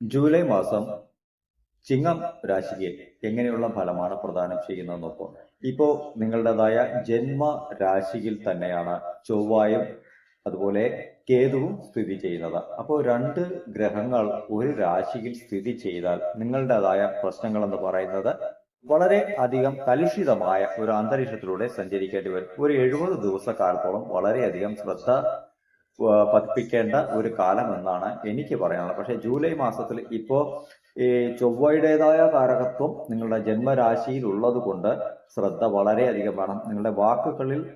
July മാസം ചിങ്ങം രാശിക്ക് എങ്ങനെയുള്ള ഫലമാണ് പ്രദാനം ചെയ്യുന്നത് നോക്കാം. ഇപ്പോ നിങ്ങളുടേതായ ജന്മ രാശിയിൽ തന്നെയാണ് ചൊവ്വായും അതുപോലെ കേതുവും സ്ഥിതി ചെയ്യുന്നത്. അപ്പോൾ രണ്ട് ഗ്രഹങ്ങൾ ഒരു രാശിയിൽ സ്ഥിതി ചെയ്താൽ നിങ്ങളുടേതായ പ്രശ്നങ്ങൾ എന്ന് പറയുന്നത് വളരെ അധികം കലുഷിതമായ ഒരു അന്തരീക്ഷത്തിലൂടെ സഞ്ചരിക്കേണ്ടി വരും. ഒരു എഴുപത് ദിവസക്കാലത്തോളം വളരെയധികം ശ്രദ്ധ പതിപ്പിക്കേണ്ട ഒരു കാലം എന്നാണ് എനിക്ക് പറയാനുള്ളത്. പക്ഷേ ജൂലൈ മാസത്തിൽ ഇപ്പോൾ ഈ ചൊവ്വയുടേതായ കാരകത്വം നിങ്ങളുടെ ജന്മരാശിയിൽ ഉള്ളത് കൊണ്ട് ശ്രദ്ധ വളരെയധികം വേണം. നിങ്ങളുടെ വാക്കുകളിൽ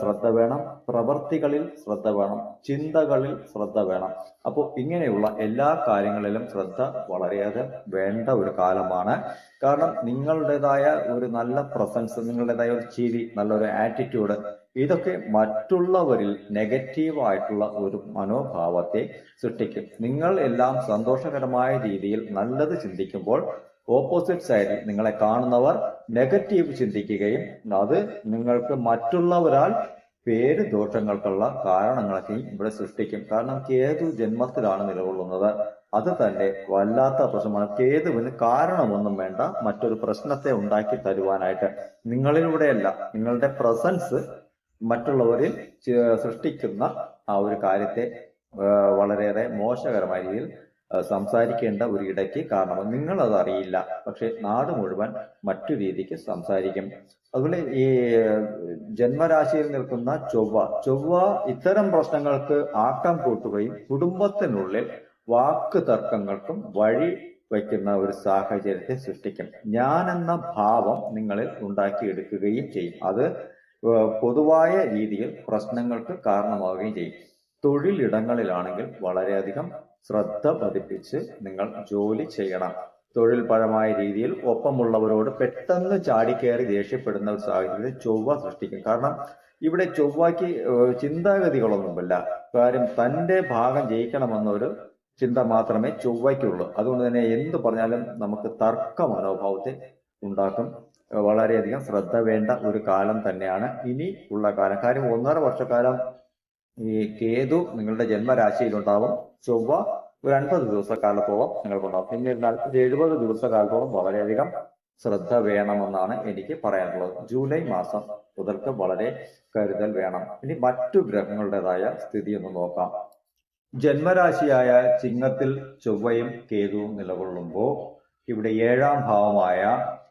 ശ്രദ്ധ വേണം. പ്രവൃത്തികളിൽ ശ്രദ്ധ വേണം. ചിന്തകളിൽ ശ്രദ്ധ വേണം. അപ്പോൾ ഇങ്ങനെയുള്ള എല്ലാ കാര്യങ്ങളിലും ശ്രദ്ധ വളരെയധികം വേണ്ട ഒരു കാലമാണ്. കാരണം നിങ്ങളുടേതായ ഒരു നല്ല പ്രസൻസ് നിങ്ങളുടേതായ ഒരു ചിരി നല്ലൊരു ആറ്റിറ്റ്യൂഡ് ഇതൊക്കെ മറ്റുള്ളവരിൽ നെഗറ്റീവായിട്ടുള്ള ഒരു മനോഭാവത്തെ സൃഷ്ടിക്കും. നിങ്ങൾ എല്ലാം സന്തോഷകരമായ രീതിയിൽ നല്ലത് ചിന്തിക്കുമ്പോൾ ഓപ്പോസിറ്റ് സൈഡിൽ നിങ്ങളെ കാണുന്നവർ നെഗറ്റീവ് ചിന്തിക്കുകയും അത് നിങ്ങൾക്ക് മറ്റുള്ളവരാൽ പേര് ദോഷങ്ങൾക്കുള്ള കാരണങ്ങളൊക്കെയും ഇവിടെ സൃഷ്ടിക്കും. കാരണം കേതു ജന്മത്തിലാണ് നിലകൊള്ളുന്നത്. അത് തന്നെ വല്ലാത്ത പ്രശ്നമാണ്. കേതുവിന് കാരണമൊന്നും വേണ്ട മറ്റൊരു പ്രശ്നത്തെ ഉണ്ടാക്കി തരുവാനായിട്ട് നിങ്ങളിലൂടെയല്ല നിങ്ങളുടെ പ്രസൻസ് മറ്റുള്ളവരിൽ സൃഷ്ടിക്കുന്ന ആ ഒരു കാര്യത്തെ വളരെയേറെ മോശകരമായ രീതിയിൽ സംസാരിക്കേണ്ട ഒരു ഇടയ്ക്ക് കാരണം നിങ്ങൾ അത് അറിയില്ല. പക്ഷെ നാട് മുഴുവൻ മറ്റു രീതിക്ക് സംസാരിക്കും. അതുപോലെ ഈ ജന്മരാശിയിൽ നിൽക്കുന്ന ചൊവ്വ. ചൊവ്വ ഇത്തരം പ്രശ്നങ്ങൾക്ക് ആക്കം കൂട്ടുകയും കുടുംബത്തിനുള്ളിൽ വാക്ക് തർക്കങ്ങൾക്കും വഴി വയ്ക്കുന്ന ഒരു സാഹചര്യത്തെ സൃഷ്ടിക്കും. ഞാൻ എന്ന ഭാവം നിങ്ങളിൽ ഉണ്ടാക്കിയെടുക്കുകയും ചെയ്യും. അത് പൊതുവായ രീതിയിൽ പ്രശ്നങ്ങൾക്ക് കാരണമാവുകയും ചെയ്യും. തൊഴിലിടങ്ങളിലാണെങ്കിൽ വളരെയധികം ശ്രദ്ധ പതിപ്പിച്ച് നിങ്ങൾ ജോലി ചെയ്യണം. തൊഴിൽപരമായ രീതിയിൽ ഒപ്പമുള്ളവരോട് പെട്ടെന്ന് ചാടിക്കയറി ദേഷ്യപ്പെടുന്ന ഒരു സാഹചര്യത്തിൽ ചൊവ്വ സൃഷ്ടിക്കും. കാരണം ഇവിടെ ചൊവ്വയ്ക്ക് ചിന്താഗതികളൊന്നുമില്ല. കാര്യം തന്റെ ഭാഗം ജയിക്കണമെന്നൊരു ചിന്ത മാത്രമേ ചൊവ്വയ്ക്കുള്ളൂ. അതുകൊണ്ട് തന്നെ എന്ത് പറഞ്ഞാലും നമുക്ക് തർക്ക മനോഭാവത്തെ ഉണ്ടാക്കും. വളരെയധികം ശ്രദ്ധ വേണ്ട ഒരു കാലം തന്നെയാണ് ഇനി ഉള്ള കാലം. കാര്യം ഒന്നര വർഷക്കാലം ഈ കേതു നിങ്ങളുടെ ജന്മരാശിയിലുണ്ടാവും. ചൊവ്വ ഒരു അൻപത് ദിവസക്കാലത്തോളം നിങ്ങൾക്കുണ്ടാവും. പിന്നെ ഒരു എഴുപത് ദിവസക്കാലത്തോളം വളരെയധികം ശ്രദ്ധ വേണമെന്നാണ് എനിക്ക് പറയാനുള്ളത്. ജൂലൈ മാസം മുതൽക്ക് വളരെ കരുതൽ വേണം. ഇനി മറ്റു ഗ്രഹങ്ങളുടേതായ സ്ഥിതി ഒന്ന് നോക്കാം. ജന്മരാശിയായ ചിങ്ങത്തിൽ ചൊവ്വയും കേതുവും നിലകൊള്ളുമ്പോൾ ഇവിടെ ഏഴാം ഭാവമായ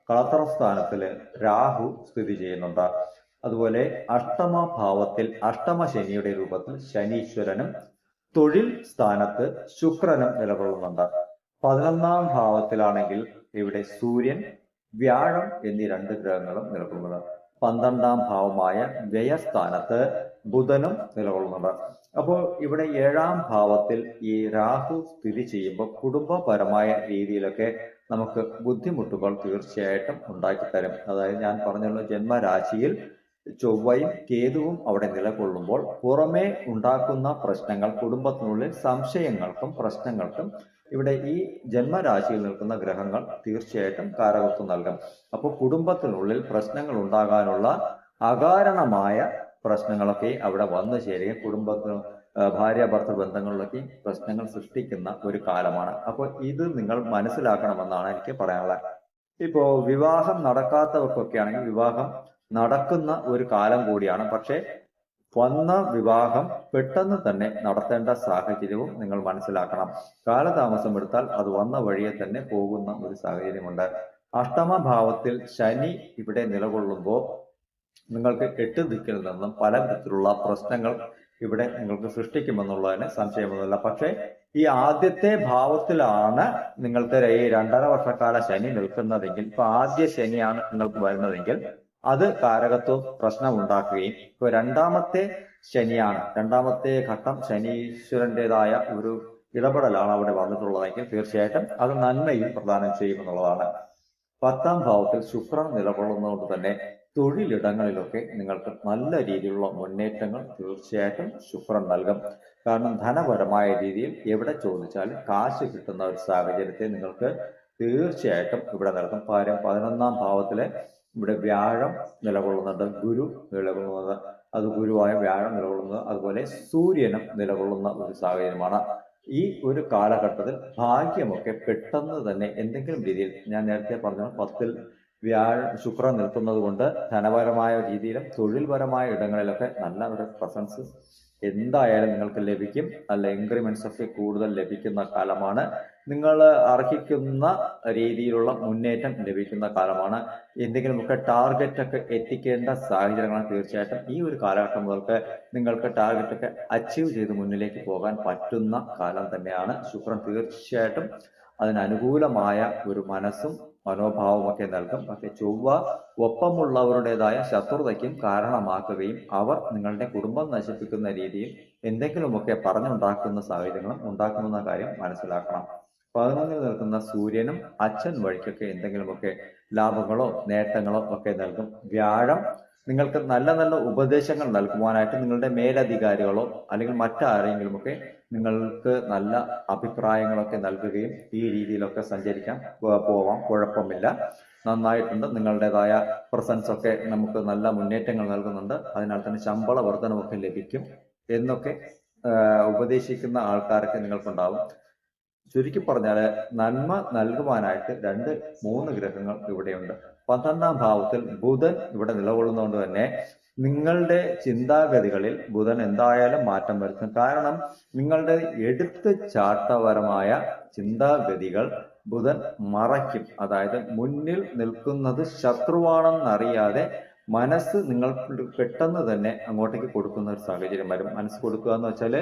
കളത്ര സ്ഥാനത്തിൽ രാഹു സ്ഥിതി ചെയ്യുന്നുണ്ട്. അതുപോലെ അഷ്ടമ ഭാവത്തിൽ അഷ്ടമ ശനിയുടെ രൂപത്തിൽ ശനീശ്വരനും തൊഴിൽ സ്ഥാനത്ത് ശുക്രനും നിലകൊള്ളുന്നുണ്ട്. പതിനൊന്നാം ഭാവത്തിലാണെങ്കിൽ ഇവിടെ സൂര്യൻ വ്യാഴം എന്നീ രണ്ട് ഗ്രഹങ്ങളും നിലകൊള്ളുന്നത് പന്ത്രണ്ടാം ഭാവമായ വ്യയസ്ഥാനത്ത് ബുധനും നിലകൊള്ളുന്നുണ്ട്. അപ്പോൾ ഇവിടെ ഏഴാം ഭാവത്തിൽ ഈ രാഹു സ്ഥിതി ചെയ്യുമ്പോൾ കുടുംബപരമായ രീതിയിലൊക്കെ നമുക്ക് ബുദ്ധിമുട്ടുകൾ തീർച്ചയായിട്ടും ഉണ്ടാക്കിത്തരും. അതായത് ഞാൻ പറഞ്ഞല്ലോ ജന്മരാശിയിൽ ചൊവ്വയും കേതുവും അവിടെ നിലകൊള്ളുമ്പോൾ പുറമേ ഉണ്ടാക്കുന്ന പ്രശ്നങ്ങൾ കുടുംബത്തിനുള്ളിൽ സംശയങ്ങൾക്കും പ്രശ്നങ്ങൾക്കും ഇവിടെ ഈ ജന്മരാശിയിൽ നിൽക്കുന്ന ഗ്രഹങ്ങൾ തീർച്ചയായിട്ടും കാരകത്വം നൽകും. അപ്പോൾ കുടുംബത്തിനുള്ളിൽ പ്രശ്നങ്ങൾ ഉണ്ടാകാനുള്ള അകാരണമായ പ്രശ്നങ്ങളൊക്കെ അവിടെ വന്നു ചേരുകയും കുടുംബത്തിന് ഭാര്യ ഭർത്തൃ ബന്ധങ്ങളിലൊക്കെ പ്രശ്നങ്ങൾ സൃഷ്ടിക്കുന്ന ഒരു കാലമാണ്. അപ്പോൾ ഇത് നിങ്ങൾ മനസ്സിലാക്കണമെന്നാണ് എനിക്ക് പറയാനുള്ളത്. ഇപ്പോ വിവാഹം നടക്കാത്തവർക്കൊക്കെ ആണെങ്കിൽ വിവാഹം നടക്കുന്ന ഒരു കാലം കൂടിയാണ്. പക്ഷേ വന്ന വിവാഹം പെട്ടെന്ന് തന്നെ നടത്തേണ്ട സാഹചര്യവും നിങ്ങൾ മനസ്സിലാക്കണം. കാലതാമസം എടുത്താൽ അത് വന്ന വഴിയെ തന്നെ പോകുന്ന ഒരു സാഹചര്യമുണ്ട്. അഷ്ടമഭാവത്തിൽ ശനി ഇവിടെ നിലകൊള്ളുമ്പോൾ നിങ്ങൾക്ക് എട്ട് ദിക്കിൽ നിന്നും പല വിധത്തിലുള്ള പ്രശ്നങ്ങൾ ഇവിടെ നിങ്ങൾക്ക് സൃഷ്ടിക്കുമെന്നുള്ളതിന് സംശയമൊന്നുമില്ല. പക്ഷേ ഈ ആദ്യത്തെ ഭാവത്തിലാണ് നിങ്ങൾക്ക് ഈ രണ്ടര വർഷക്കാല ശനി നിൽക്കുന്നതെങ്കിൽ ഇപ്പൊ ആദ്യ ശനിയാണ് നിങ്ങൾക്ക് വരുന്നതെങ്കിൽ അത് കാരകത്വം പ്രശ്നം ഉണ്ടാക്കുകയും ഇപ്പൊ രണ്ടാമത്തെ ശനിയാണ് രണ്ടാമത്തെ ഘട്ടം ശനീശ്വരന്റേതായ ഒരു ഇടപെടലാണ് അവിടെ വന്നിട്ടുള്ളതെങ്കിൽ തീർച്ചയായിട്ടും അത് നന്മയും പ്രദാനം ചെയ്യുമെന്നുള്ളതാണ്. പത്താം ഭാവത്തിൽ ശുക്രൻ നിലകൊള്ളുന്നതുകൊണ്ട് തന്നെ തൊഴിലിടങ്ങളിലൊക്കെ നിങ്ങൾക്ക് നല്ല രീതിയിലുള്ള മുന്നേറ്റങ്ങൾ തീർച്ചയായിട്ടും ശുക്രൻ നൽകും. കാരണം ധനപരമായ രീതിയിൽ എവിടെ ചോദിച്ചാലും കാശ് കിട്ടുന്ന ഒരു സാഹചര്യത്തെ നിങ്ങൾക്ക് തീർച്ചയായിട്ടും ഇവിടെ നൽകും കാര്യം പതിനൊന്നാം ഭാവത്തിലെ ഇവിടെ വ്യാഴം നിലകൊള്ളുന്നുണ്ട്. ഗുരു നിലകൊള്ളുന്നത്. അത് ഗുരുവായ വ്യാഴം നിലകൊള്ളുന്നത്. അതുപോലെ സൂര്യനും നിലകൊള്ളുന്ന ഒരു സാഹചര്യമാണ്. ഈ ഒരു കാലഘട്ടത്തിൽ ഭാഗ്യമൊക്കെ പെട്ടെന്ന് തന്നെ എന്തെങ്കിലും രീതിയിൽ ഞാൻ നേരത്തെ പറഞ്ഞ പത്തിൽ വ്യാഴ ശുക്രൻ നിൽക്കുന്നത് കൊണ്ട് ധനപരമായ രീതിയിലും തൊഴിൽപരമായ ഇടങ്ങളിലൊക്കെ നല്ല ഒരു പ്രസൻസ് എന്തായാലും നിങ്ങൾക്ക് ലഭിക്കും. നല്ല ഇൻക്രിമെന്റ്സ് ഒക്കെ കൂടുതൽ ലഭിക്കുന്ന കാലമാണ്. നിങ്ങൾ അർഹിക്കുന്ന രീതിയിലുള്ള മുന്നേറ്റം ലഭിക്കുന്ന കാലമാണ്. എന്തെങ്കിലുമൊക്കെ ടാർഗറ്റ് ഒക്കെ എത്തിക്കേണ്ട സാഹചര്യങ്ങളാണ് തീർച്ചയായിട്ടും ഈ ഒരു കാലഘട്ടം മുതൽക്ക് നിങ്ങൾക്ക് ടാർഗറ്റ് ഒക്കെ അച്ചീവ് ചെയ്ത് മുന്നിലേക്ക് പോകാൻ പറ്റുന്ന കാലം തന്നെയാണ്. ശുക്രൻ തീർച്ചയായിട്ടും അതിനനുകൂലമായ ഒരു മനസ്സും മനോഭാവമൊക്കെ നൽകും. പക്ഷെ ചൊവ്വ ഒപ്പമുള്ളവരുടേതായ ശത്രുതയ്ക്കും കാരണമാക്കുകയും അവർ നിങ്ങളുടെ കുടുംബം നശിപ്പിക്കുന്ന രീതിയിൽ എന്തെങ്കിലുമൊക്കെ പറഞ്ഞുണ്ടാക്കുന്ന സാഹചര്യങ്ങളും ഉണ്ടാക്കുമെന്ന കാര്യം മനസ്സിലാക്കണം. പതിനൊന്നിൽ നിൽക്കുന്ന സൂര്യനും അച്ഛൻ വഴിക്കൊക്കെ എന്തെങ്കിലുമൊക്കെ ലാഭങ്ങളോ നേട്ടങ്ങളോ ഒക്കെ നൽകും. വ്യാഴം നിങ്ങൾക്ക് നല്ല നല്ല ഉപദേശങ്ങൾ നൽകുവാനായിട്ട് നിങ്ങളുടെ മേലധികാരികളോ അല്ലെങ്കിൽ മറ്റാരെങ്കിലുമൊക്കെ നിങ്ങൾക്ക് നല്ല അഭിപ്രായങ്ങളൊക്കെ നൽകുകയും ഈ രീതിയിലൊക്കെ സഞ്ചരിക്കാൻ പോവാം. കുഴപ്പമില്ല. നന്നായിട്ടുണ്ട്. നിങ്ങളുടേതായ പ്രസൻസ് ഒക്കെ നമുക്ക് നല്ല മുന്നേറ്റങ്ങൾ നൽകുന്നുണ്ട്. അതിനാൽ തന്നെ ശമ്പള വർധനമൊക്കെ ലഭിക്കും എന്നൊക്കെ ഉപദേശിക്കുന്ന ആൾക്കാരൊക്കെ നിങ്ങൾക്കുണ്ടാവും. ചുരുക്കി പറഞ്ഞാൽ നന്മ നൽകുവാനായിട്ട് രണ്ട് മൂന്ന് ഗ്രഹങ്ങൾ ഇവിടെയുണ്ട്. പന്ത്രണ്ടാം ഭാവത്തിൽ ബുധൻ ഇവിടെ നിലകൊള്ളുന്നതുകൊണ്ട് തന്നെ നിങ്ങളുടെ ചിന്താഗതികളിൽ ബുധൻ എന്തായാലും മാറ്റം വരുത്തും. കാരണം നിങ്ങളുടെ എടുത്ത് ചാട്ടപരമായ ചിന്താഗതികൾ ബുധൻ മറയ്ക്കും. അതായത് മുന്നിൽ നിൽക്കുന്നത് ശത്രുവാണെന്നറിയാതെ മനസ്സ് നിങ്ങൾ പെട്ടെന്ന് തന്നെ അങ്ങോട്ടേക്ക് കൊടുക്കുന്ന ഒരു സാഹചര്യം വരും. മനസ്സ് കൊടുക്കുക എന്ന് വെച്ചാൽ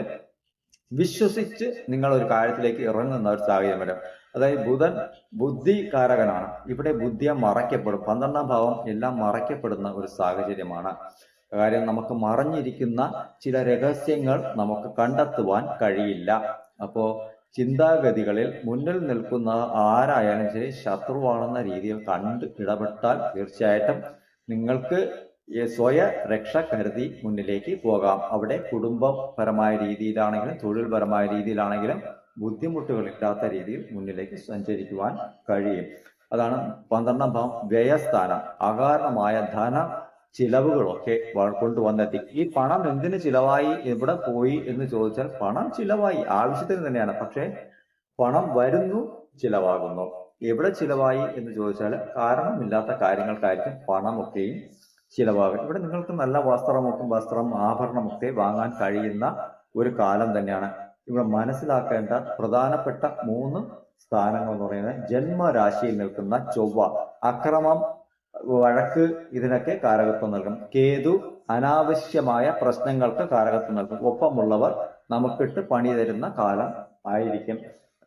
വിശ്വസിച്ച് നിങ്ങൾ ഒരു കാര്യത്തിലേക്ക് ഇറങ്ങുന്ന ഒരു സാഹചര്യം വരും. അതായത് ബുധൻ ബുദ്ധികാരകനാണ്. ഇവിടെ ബുദ്ധിയെ മറയ്ക്കപ്പെടും. പന്ത്രണ്ടാം ഭാവം എല്ലാം മറയ്ക്കപ്പെടുന്ന ഒരു സാഹചര്യമാണ്. കാര്യം നമുക്ക് മറഞ്ഞിരിക്കുന്ന ചില രഹസ്യങ്ങൾ നമുക്ക് കണ്ടെത്തുവാൻ കഴിയില്ല. അപ്പോ ചിന്താഗതികളിൽ മുന്നിൽ നിൽക്കുന്ന ആരായാലും ശരി ശത്രുവാണെന്ന രീതിയിൽ കണ്ട് ഇടപെട്ടാൽ തീർച്ചയായിട്ടും നിങ്ങൾക്ക് സ്വയ രക്ഷ കരുതി മുന്നിലേക്ക് പോകാം. അവിടെ കുടുംബപരമായ രീതിയിലാണെങ്കിലും തൊഴിൽപരമായ രീതിയിലാണെങ്കിലും ബുദ്ധിമുട്ടുകളില്ലാത്ത രീതിയിൽ മുന്നിലേക്ക് സഞ്ചരിക്കുവാൻ കഴിയും. അതാണ് പന്ത്രണ്ടാം ഭാവം വ്യയസ്ഥാനം. അകാരണമായ ധന ചിലവുകളൊക്കെ കൊണ്ടുവന്നെത്തി. ഈ പണം എന്തിന് ചിലവായി എവിടെ പോയി എന്ന് ചോദിച്ചാൽ പണം ചിലവായി ആവശ്യത്തിന് തന്നെയാണ്. പക്ഷേ പണം വരുന്നു ചിലവാകുന്നു. എവിടെ ചിലവായി എന്ന് ചോദിച്ചാൽ കാരണമില്ലാത്ത കാര്യങ്ങൾക്കായിരിക്കും പണമൊക്കെയും ചിലവാകും ഇവിടെ നിങ്ങൾക്ക് നല്ല വസ്ത്രമൊക്കെ വസ്ത്രം ആഭരണമൊക്കെ വാങ്ങാൻ കഴിയുന്ന ഒരു കാലം തന്നെയാണ്. ഇവിടെ മനസ്സിലാക്കേണ്ട പ്രധാനപ്പെട്ട മൂന്ന് സ്ഥാനങ്ങൾ എന്ന് പറയുന്നത് ജന്മരാശിയിൽ നിൽക്കുന്ന ചൊവ്വ അക്രമം വഴക്ക് ഇതിനൊക്കെ കാരകത്വം നൽകും. കേതു അനാവശ്യമായ പ്രശ്നങ്ങൾക്ക് കാരകത്വം നൽകും. ഒപ്പമുള്ളവർ നമുക്കിട്ട് പണി തരുന്ന കാലം ആയിരിക്കും.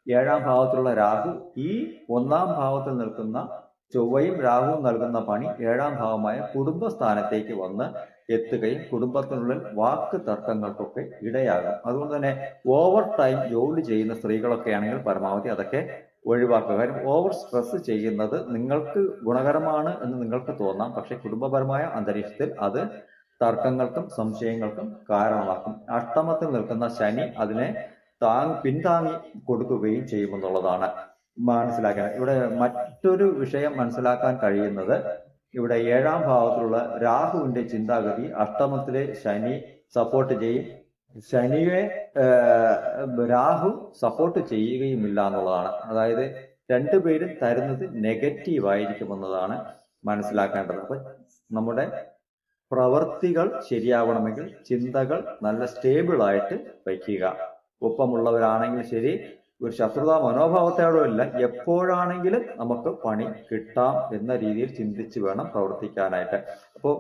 ഏഴാം ഭാവത്തിലുള്ള രാഹു ഈ ഒന്നാം ഭാവത്തിൽ നിൽക്കുന്ന ചൊവ്വയും രാഹുവും നൽകുന്ന പണി ഏഴാം ഭാവമായ കുടുംബസ്ഥാനത്തേക്ക് വന്ന് എത്തുകയും കുടുംബത്തിനുള്ളിൽ വാക്ക് തർക്കങ്ങൾക്കൊക്കെ ഇടയാകും. അതുകൊണ്ട് തന്നെ ഓവർ ടൈം ജോലി ചെയ്യുന്ന സ്ത്രീകളൊക്കെയാണെങ്കിൽ പരമാവധി അതൊക്കെ ഒഴിവാക്കുക. കാര്യം ഓവർ സ്ട്രെസ് ചെയ്യുന്നത് നിങ്ങൾക്ക് ഗുണകരമാണ് എന്ന് നിങ്ങൾക്ക് തോന്നാം. പക്ഷെ കുടുംബപരമായ അന്തരീക്ഷത്തിൽ അത് തർക്കങ്ങൾക്കും സംശയങ്ങൾക്കും കാരണമാക്കും. അഷ്ടമത്തിൽ നിൽക്കുന്ന ശനി അതിനെ താങ് പിന്താങ്ങി കൊടുക്കുകയും ചെയ്യുമെന്നുള്ളതാണ്. മനസ്സിലാക്കേണ്ടത് ഇവിടെ മറ്റൊരു വിഷയം മനസ്സിലാക്കാൻ കഴിയുന്നത് ഇവിടെ ഏഴാം ഭാവത്തിലുള്ള രാഹുവിന്റെ ചിന്താഗതി അഷ്ടമത്തിലെ ശനി സപ്പോർട്ട് ചെയ്യും. ശനിയെ രാഹു സപ്പോർട്ട് ചെയ്യുകയുമില്ല എന്നുള്ളതാണ്. അതായത് രണ്ടുപേരും തരുന്നത് നെഗറ്റീവ് ആയിരിക്കുമെന്നതാണ് മനസ്സിലാക്കേണ്ടത്. അപ്പൊ നമ്മുടെ പ്രവർത്തികൾ ശരിയാവണമെങ്കിൽ ചിന്തകൾ നല്ല സ്റ്റേബിൾ ആയിട്ട് വയ്ക്കുക. ഒപ്പമുള്ളവരാണെങ്കിൽ ശരി ഒരു ശത്രുതാ മനോഭാവത്തോടെയല്ല എപ്പോഴാണെങ്കിലും നമുക്ക് പണി കിട്ടാം എന്ന രീതിയിൽ ചിന്തിച്ച് വേണം പ്രവർത്തിക്കാനായിട്ട്. അപ്പോൾ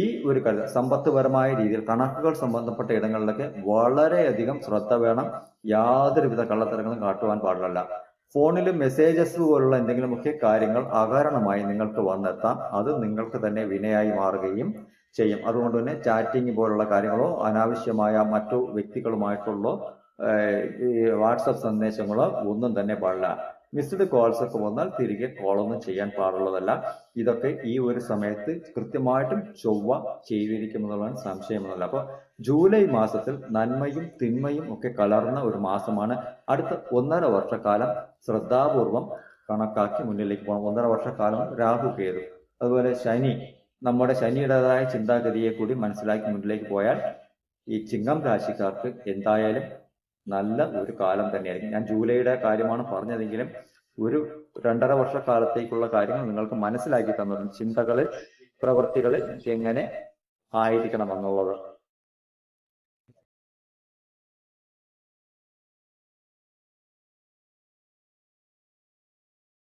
ഈ ഒരു കല സമ്പത്ത്പരമായ രീതിയിൽ കണക്കുകൾ സംബന്ധപ്പെട്ട ഇടങ്ങളിലൊക്കെ വളരെയധികം ശ്രദ്ധ വേണം. യാതൊരുവിധ കള്ളത്തരങ്ങളും കാട്ടുവാൻ പാടില്ല ഫോണിൽ മെസ്സേജസ് പോലുള്ള എന്തെങ്കിലുമൊക്കെ കാര്യങ്ങൾ അകാരണമായി നിങ്ങൾക്ക് വന്നെത്താം. അത് നിങ്ങൾക്ക് തന്നെ വിനയായി മാറുകയും ചെയ്യും. അതുകൊണ്ട് തന്നെ ചാറ്റിംഗ് പോലുള്ള കാര്യങ്ങളോ അനാവശ്യമായ മറ്റു വ്യക്തികളുമായിട്ടുള്ള ഈ വാട്സപ്പ് സന്ദേശങ്ങളോ ഒന്നും തന്നെ പാടില്ല. മിസ്ഡ് കോൾസ് ഒക്കെ വന്നാൽ തിരികെ കോളൊന്നും ചെയ്യാൻ പാടുള്ളതല്ല. ഇതൊക്കെ ഈ ഒരു സമയത്ത് കൃത്യമായിട്ടും ചൊവ്വ ചെയ്തിരിക്കുമെന്നുള്ളതാണ് സംശയമൊന്നുമില്ല അപ്പോൾ ജൂലൈ മാസത്തിൽ നന്മയും തിന്മയും ഒക്കെ കലർന്ന ഒരു മാസമാണ്. അടുത്ത ഒന്നര വർഷക്കാലം ശ്രദ്ധാപൂർവം കണക്കാക്കി മുന്നിലേക്ക് പോകണം. ഒന്നര വർഷക്കാലം രാഹു കേതു. അതുപോലെ ശനി നമ്മുടെ ശനിയുടേതായ ചിന്താഗതിയെ കൂടി മനസ്സിലാക്കി മുന്നിലേക്ക് പോയാൽ ഈ ചിങ്ങം രാശിക്കാർക്ക് എന്തായാലും നല്ല ഒരു കാലം തന്നെയായിരിക്കും. ഞാൻ ജൂലൈയുടെ കാര്യമാണ് പറഞ്ഞതെങ്കിലും ഒരു രണ്ടര വർഷക്കാലത്തേക്കുള്ള കാര്യങ്ങൾ നിങ്ങൾക്ക് മനസ്സിലാക്കി തന്നിട്ടുണ്ട് ചിന്തകൾ പ്രവൃത്തികൾ എങ്ങനെ ആയിരിക്കണം എന്നുള്ളത്